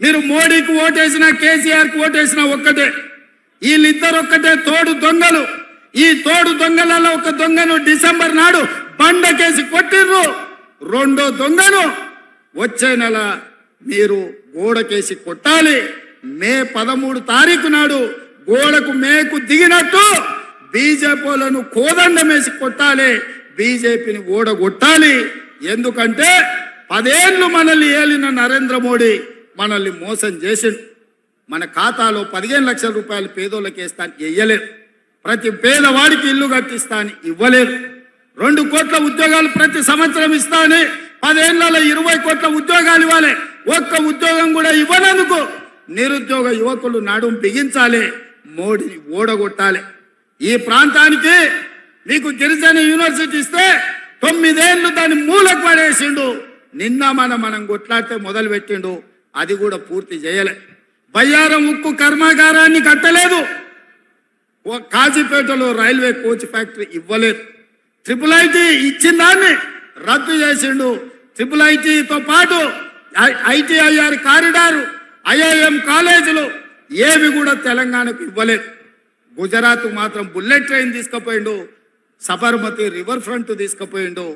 మీరు మోడీకి ఓటేసినా కేసీఆర్కి ఓటేసినా ఒక్కటే. వీళ్ళిద్దరు ఒక్కటే తోడు దొంగలు. ఈ తోడు దొంగలలో ఒక దొంగను డిసెంబర్ నాడు బండకేసి కొట్టిర్రు. రెండో దొంగను వచ్చే నెల మీరు గోడకేసి కొట్టాలి. మే పదమూడు తారీఖు నాడు గోడకు మేకు దిగినట్టు బీజేపీలను కోదండమేసి కొట్టాలి. బీజేపీని ఓడగొట్టాలి. ఎందుకంటే పదేళ్ళు మనల్ని ఏలిన నరేంద్ర మోడీ మనల్ని మోసం చేసిండు. మన ఖాతాలో పదిహేను లక్షల రూపాయలు పేదోళ్ళకి వేస్తాను వెయ్యలేరు ప్రతి పేదవాడికి ఇల్లు కట్టిస్తాను ఇవ్వలేరు. రెండు కోట్ల ఉద్యోగాలు ప్రతి సంవత్సరం ఇస్తానే పదేళ్ళలో ఇరవై కోట్ల ఉద్యోగాలు ఇవ్వాలి. ఒక్క ఉద్యోగం కూడా ఇవ్వనందుకు నిరుద్యోగ యువకులు నడుం బిగించాలి మోడీని ఓడగొట్టాలి. ఈ ప్రాంతానికి మీకు గిరిజన యూనివర్సిటీ ఇస్తే తొమ్మిదేళ్ళు దాన్ని మూలకు పడేసిండు నిన్న మనం మనం కొట్లాడితే మొదలు పెట్టిండు అది కూడా పూర్తి చేయలే. బయ్యారం ఉక్కు కర్మాగారాన్ని కట్టలేదు. కాజీపేటలో రైల్వే కోచ్ ఫ్యాక్టరీ ఇవ్వలేదు. ట్రిపుల్ ఐటీ ఇచ్చిన దాన్ని రద్దు చేసిండు. ట్రిపుల్ ఐటీతో పాటు ఐటీఐఆర్ కారిడారు ఐఐఎం కాలేజీలు ఏవి కూడా తెలంగాణకు ఇవ్వలేదు. గుజరాత్ మాత్రం బుల్లెట్ ట్రైన్ తీసుకుపోయిండు సబర్మతి రివర్ ఫ్రంట్ తీసుకుపోయిండు.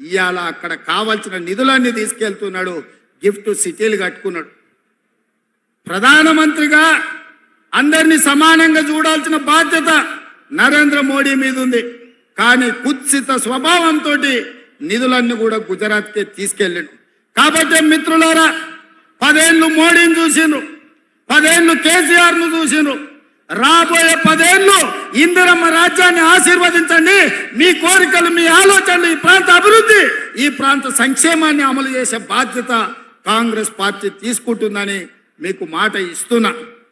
ఇవాళ అక్కడ కావాల్సిన నిధులన్నీ తీసుకెళ్తున్నాడు గిఫ్ట్ సిటీలు కట్టుకున్నాడు. ప్రధానమంత్రిగా అందరినీ సమానంగా చూడాల్సిన బాధ్యత నరేంద్ర మోడీ మీద ఉంది. కానీ కుత్సిత స్వభావంతో నిధులన్నీ కూడా గుజరాత్కే తీసుకెళ్ళిండు. కాబట్టి మిత్రులారా పదేళ్ళు మోడీని చూసిండ్రు. పదేళ్ళు కేసీఆర్ను చూసిండ్రు. రాబోయే పదేళ్ళు ఇందిరమ్మ రాజ్యాన్ని ఆశీర్వదించండి. మీ కోరికలు మీ ఆలోచనలు ఈ ప్రాంత అభివృద్ధి ఈ ప్రాంత సంక్షేమాన్ని అమలు చేసే బాధ్యత కాంగ్రెస్ పార్టీ తీసుకుంటుందని మీకు మాట ఇస్తున్నా.